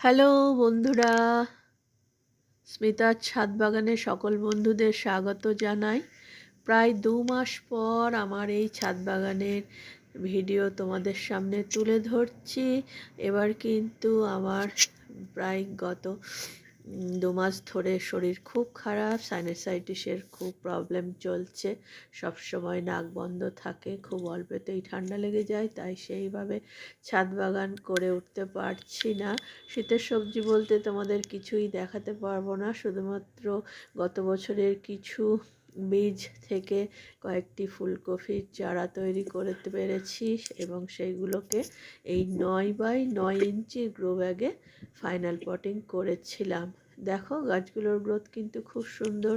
Hello বন্ধুরা, স্মিতার ছাদ বাগানে সকল বন্ধুদের স্বাগত জানাই। প্রায় দু মাস পর আমার এই ছাদ বাগানের ভিডিও তোমাদের সামনে তুলে ধরছি। এবার কিন্তু আমার প্রায় গত দু মাস ধরে শরীর খুব খারাপ সাইনেসাইটিসের খুব প্রবলেম চলছে। সব সময় নাক বন্ধ থাকে, খুব অল্পতেই ঠান্ডা লেগে যায়, তাই সেইভাবে ছাদ বাগান করে উঠতে পারছি না। শীতের সবজি বলতে তোমাদের কিছুই দেখাতে পারব না, শুধুমাত্র গত বছরের কিছু বীজ থেকে কয়েকটি ফুলকপির চারা তৈরি করতে পেরেছি এবং সেইগুলোকে এই নয় বাই নয় ইঞ্চি গ্রো ব্যাগে ফাইনাল পটিং করেছিলাম। দেখো গাছগুলোর গ্রোথ কিন্তু খুব সুন্দর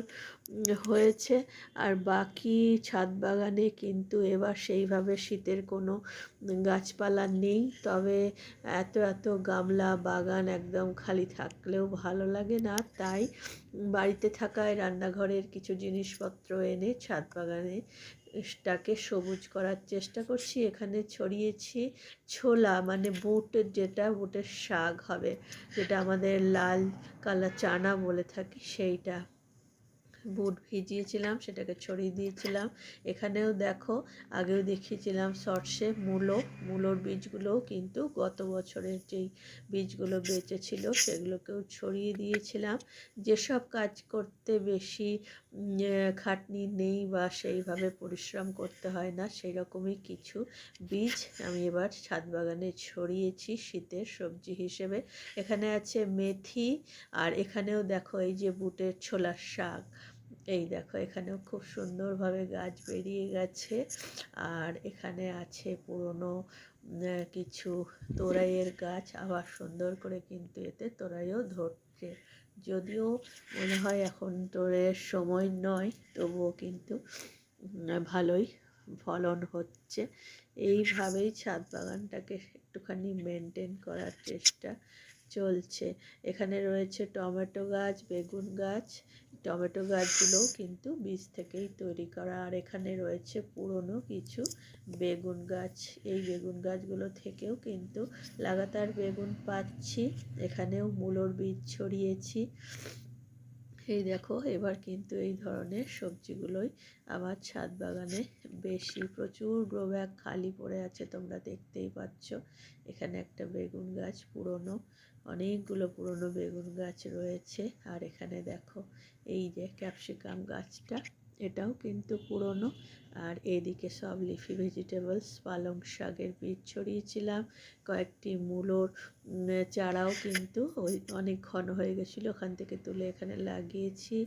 হয়েছে। আর বাকি ছাদ বাগানে কিন্তু এবার সেইভাবে শীতের কোনো গাছপালা নেই। তবে এত এত গামলা বাগান একদম খালি থাকলেও ভালো লাগে না। তাই বাড়িতে থাকায় রান্নাঘরের কিছু জিনিসপত্র এনে ছাদ বাগানে টাকে সবুজ করার চেষ্টা করছি। এখানে ছড়িয়েছি ছোলা মানে বুটের যেটা, বুটের শাক হবে, যেটা আমাদের লাল কালার চানা বলে থাকি, সেইটা। বুট ভিজিয়েছিলাম, সেটাকে ছড়িয়ে দিয়েছিলাম। এখানেও দেখো, আগেও দেখিয়েছিলাম সর্ষে, মূলো। মূলোর বীজগুলোও কিন্তু গত বছরের যেই বীজগুলো বেঁচেছিল, সেগুলোকেও ছড়িয়ে দিয়েছিলাম। যেসব কাজ করতে বেশি খাটনি নেই বা সেইভাবে পরিশ্রম করতে হয় না সেই রকমই কিছু বীজ আমি এবার ছাদ বাগানে ছড়িয়েছি শীতের সবজি হিসেবে। এখানে আছে মেথি, আর এখানেও দেখো এই যে বুটের ছোলার শাক। এই দেখো, এখানেও খুব সুন্দরভাবে গাছ বেরিয়ে গেছে। আর এখানে আছে পুরনো কিছু তোরাইয়ের গাছ। আবার সুন্দর করে কিন্তু এতে তোরাইও ধরছে। যদিও মনে হয় এখন তোরের সময় নয়, তবুও কিন্তু ভালোই ফলন হচ্ছে। এইভাবেই ছাদ বাগানটাকে একটুখানি মেনটেন করার চেষ্টা। চলছে। এখানে রয়েছে টমেটো গাছ, বেগুন গাছ। টমেটো গাছগুলোও কিন্তু বীজ থেকেই তৈরি করা। আর এখানে রয়েছে পুরনো কিছু বেগুন গাছ। এই বেগুন গাছগুলো থেকেও কিন্তু লাগাতার বেগুন পাচ্ছি। এখানেও মূলোর বীজ ছড়িয়েছি। এই দেখো, এবার কিন্তু এই ধরনের সবজিগুলোই আমার ছাদ বাগানে বেশি প্রচুর গ্রো ব্যাগ খালি পড়ে আছে, তোমরা দেখতেই পাচ্ছ। এখানে একটা বেগুন গাছ পুরনো, অনেকগুলো পুরনো বেগুন গাছ রয়েছে। আর এখানে দেখো, এই যে ক্যাপসিকাম গাছটা। এটাও কিন্তু পুরনো। আর এদিকে সব লিফি ভেজিটেবলস পালং শাকের বীজ ছড়িয়েছিলাম। কয়েকটি মূলোর চারাও কিন্তু ওই অনেক ঘন হয়ে গেছিল। ওখান থেকে তুলে এখানে লাগিয়েছি।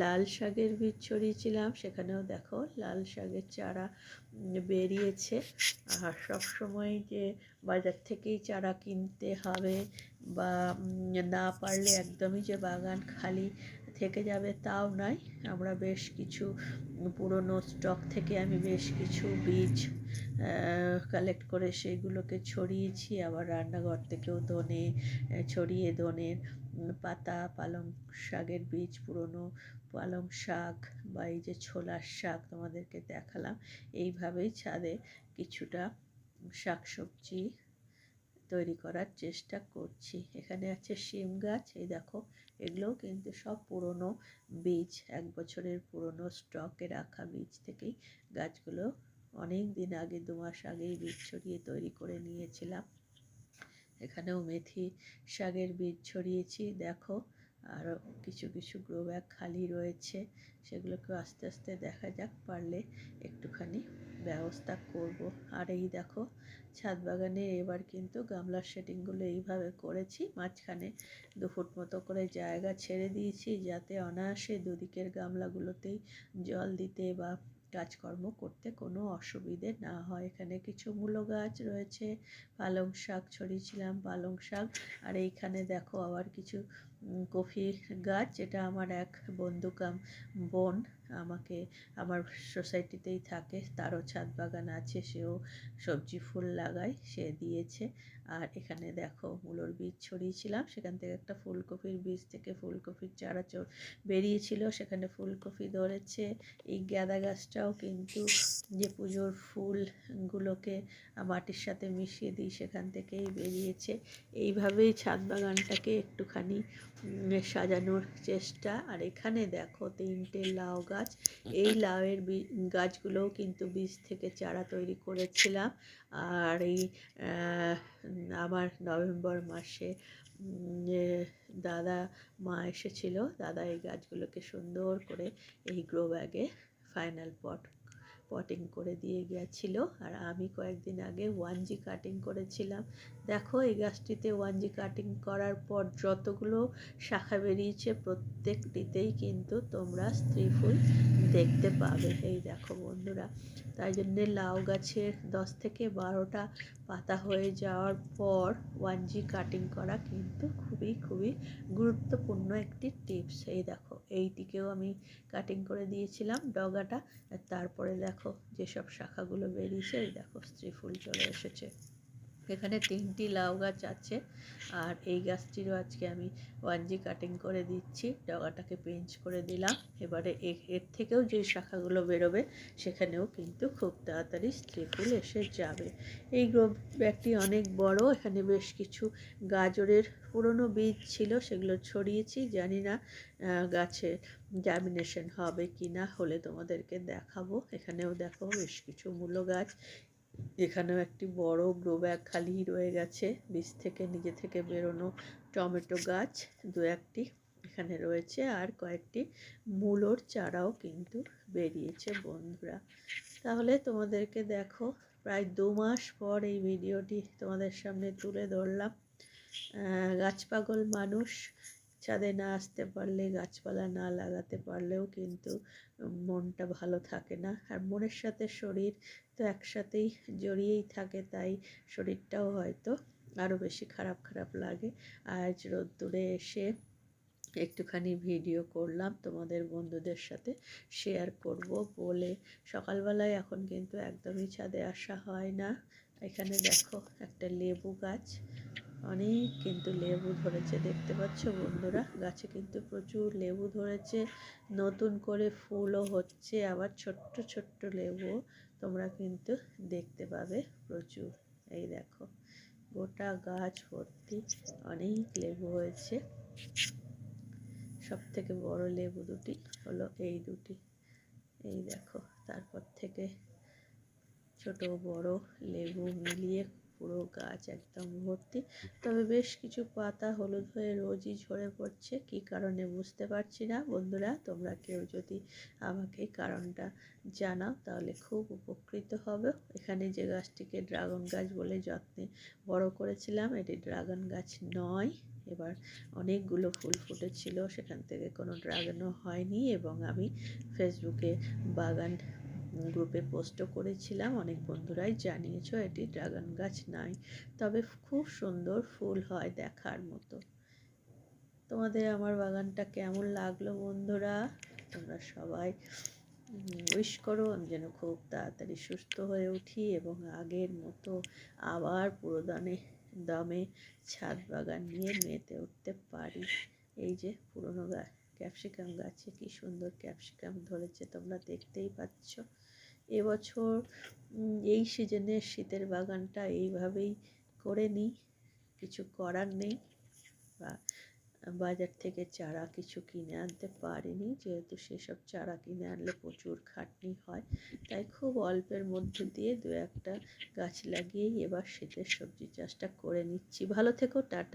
লাল শাকের বীজ ছড়িয়েছিলাম। সেখানেও দেখো লাল শাকের চারা বেরিয়েছে। আর সব সময় যে বাজার থেকেই চারা কিনতে হবে বা না পারলে একদমই যে বাগান খালি থেকে যাবে তাও নয়। আমরা বেশ কিছু পুরনো স্টক থেকে আমি বেশ কিছু বীজ কালেক্ট করে সেগুলোকে ছড়িয়েছি। আবার রান্নাঘর থেকেও ধনে ছড়িয়ে ধনের পাতা, পালং শাকের বীজ, পুরনো পালং শাক বা এই যে ছোলার শাক তোমাদেরকে দেখালাম। এইভাবেই ছাদে কিছুটা শাক সবজি তৈরি করার চেষ্টা করছি। এখানে আছে শিম গাছ, এই দেখো, এগুলোও কিন্তু সব পুরনো বীজ, এক বছরের পুরনো স্টকে রাখা বীজ থেকেই গাছগুলো অনেক দিন আগে, দু মাস আগেই বীজ ছড়িয়ে তৈরি করে নিয়েছিলাম। এখানেও মেথি শাকের বীজ ছড়িয়েছি, দেখো আরও কিছু কিছু গ্রো ব্যাগ খালি রয়েছে সেগুলোকে আস্তে আস্তে দেখা যাক, পারলে একটুখানি ব্যবস্থা করব। আর এই দেখো, ছাদ বাগানে এবার কিন্তু গামলার সেটিংগুলো এইভাবে করেছি। মাঝখানে দু ফুট মতো করে জায়গা ছেড়ে দিয়েছি যাতে অনায়াসে দুদিকের গামলাগুলোতেই জল দিতে বা কাজকর্ম করতে কোনো অসুবিধে না হয়। এখানে কিছু মূলো গাছ রয়েছে, পালং শাক ছড়িয়েছিলাম, পালং শাক। আর এইখানে দেখো আবার কিছু উম, কফি গাছ যেটা আমার এক বন্ধু কাম বোন আমাকে আমার সোসাইটিতেই থাকে তারও ছাদ বাগান আছে সেও সবজি ফুল লাগায় সে দিয়েছে। আর এখানে দেখো মূলোর বীজ ছড়িয়েছিলাম সেখান থেকে একটা ফুলকপির বীজ থেকে ফুলকপির চারা বেরিয়েছিল সেখানে ফুলকপি ধরেছে। এই গাঁদা গাছটাও কিন্তু যে পুজোর ফুলগুলোকে মাটির সাথে মিশিয়ে দিই সেখান থেকেই বেরিয়েছে। এইভাবেই ছাদ বাগানটাকে একটুখানি সাজানোর চেষ্টা। আর এখানে দেখো তিনটে লাউ গাছ। এই লাউয়ের গাছগুলোও কিন্তু বীজ থেকে চারা তৈরি করেছিলাম। আর এই আমার নভেম্বর মাসে দাদা, মা এসেছিল। দাদা এই গাছগুলোকে সুন্দর করে এই গ্রো ব্যাগে ফাইনাল পট পটিং করে দিয়ে গেছিল। আর আমি কয়েকদিন আগে ওয়ান জি কাটিং করেছিলাম। দেখো, এই গাছটিতে ওয়ান জি কাটিং করার পর যতগুলো শাখা বেরিয়েছে, প্রত্যেকটিতেই কিন্তু তোমরা স্ত্রী ফুল দেখতে পাবে। এই দেখো বন্ধুরা, তাই জন্যে লাউ গাছের দশ থেকে বারোটা পাতা হয়ে যাওয়ার পর ওয়ান জি কাটিং করা কিন্তু খুবই খুবই গুরুত্বপূর্ণ একটি টিপস। এই দেখো, এইটিকেও আমি কাটিং করে দিয়েছিলাম ডগাটা। তারপরে দেখো যেসব শাখাগুলো বেরিয়েছে দেখো স্ত্রী ফুল চলে এসেছে। এখানে তিনটি লাউ গাছ আছে। আর এই গাছটিরও আজকে আমি ওয়ান জি কাটিং করে দিচ্ছি। ডগাটাকে পেঞ্চ করে দিলাম। এবারে এর থেকেও যে শাখাগুলো বেরোবে, সেখানেও কিন্তু খুব তাড়াতাড়ি স্ত্রী ফুল এসে যাবে। এই গ্রো ব্যাগটি অনেক বড়। এখানে বেশ কিছু গাজরের পুরনো বীজ ছিল, সেগুলো ছড়িয়েছি। জানি না গাছে জার্মিনেশন হবে কি না হলে তোমাদেরকে দেখাবো। এখানেও দেখো বেশ কিছু মূলো গাছ। এখানেও একটি বড় গ্রো ব্যাগ খালি রয়ে গেছে। বীজ থেকে নিজে থেকে বেরোনো টমেটো গাছ দু একটি এখানে রয়েছে আর কয়েকটি মূলোর চারাও কিন্তু বেরিয়েছে বন্ধুরা। তাহলে তোমাদেরকে দেখো প্রায় দু মাস পর এই ভিডিওটি তোমাদের সামনে তুলে ধরলাম। আহ, গাছ পাগল মানুষ ছাদে না আসতে পারলে, গাছপালা না লাগাতে পারলেও কিন্তু মনটা ভালো থাকে না। আর মনের সাথে শরীর তো একসাথেই জড়িয়েই থাকে, তাই শরীরটাও হয়তো আরও বেশি খারাপ খারাপ লাগে। আজ রোদ্দুরে এসে একটুখানি ভিডিও করলাম, তোমাদের বন্ধুদের সাথে শেয়ার করব বলে। সকালবেলায় এখন কিন্তু একদমই ছাদে আসা হয় না। এখানে দেখো একটা লেবু গাছ। অনেক কিন্তু লেবু ধরেছে, দেখতে পাচ্ছ বন্ধুরা? গাছে কিন্তু প্রচুর লেবু ধরেছে, নতুন করে ফুলও হচ্ছে, আবার ছোট্ট ছোট্ট লেবু তোমরা কিন্তু দেখতে পাবে প্রচুর। এই দেখো, গোটা গাছ ভর্তি অনেক লেবু হয়েছে। সব থেকে বড় লেবু দুটি হলো এই দুটি। এই দেখো, তারপর থেকে ছোট বড় লেবু মিলিয়ে পুরো গাছ একদম ভর্তি। তবে বেশ কিছু পাতা হলুদ হয়ে রোজই ঝরে পড়ছে। কি কারণে বুঝতে পারছি না। বন্ধুরা, তোমরা কেউ যদি আমাকে কারণটা জানাও, তাহলে খুব উপকৃত হবে। এখানে যে গাছটিকে ড্রাগন গাছ বলে যত্নে বড় করেছিলাম, এটি ড্রাগন গাছ নয়। এবার অনেকগুলো ফুল ফুটেছিল, সেখান থেকে কোনো ড্রাগনও হয়নি এবং আমি ফেসবুকে বাগান গ্রুপে পোস্টও করেছিলাম। অনেক বন্ধুরাই জানিয়েছো, এটি ড্রাগন গাছ নাই তবে খুব সুন্দর ফুল হয় দেখার মতো। তোমাদের আমার বাগানটা কেমন লাগল বন্ধুরা? তোমরা সবাই উইশ করো আমি যেন খুব তাড়াতাড়ি সুস্থ হয়ে উঠি এবং আগের মতো আবার পুরোদমে, দমে ছাদ বাগান নিয়ে মেতে উঠতে পারি। এই যে পুরনো গাছ ক্যাপসিকাম গাছে কি সুন্দর ক্যাপসিকাম ধরেছে, তোমরা দেখতেই পাচ্ছ। এবছর এই সিজনে শীতের বাগানটা এইভাবেই করে নিই। কিছু করার নেই বা বাজার থেকে চারা কিছু কিনে আনতে পারিনি। যেহেতু সেসব চারা কিনে আনলে প্রচুর খাটনি হয়, তাই খুব অল্পের মধ্যে দিয়ে দু একটা গাছ লাগিয়েই এবার শীতের সবজি চাষটা করে নিচ্ছি। ভালো থেকো, টাটা।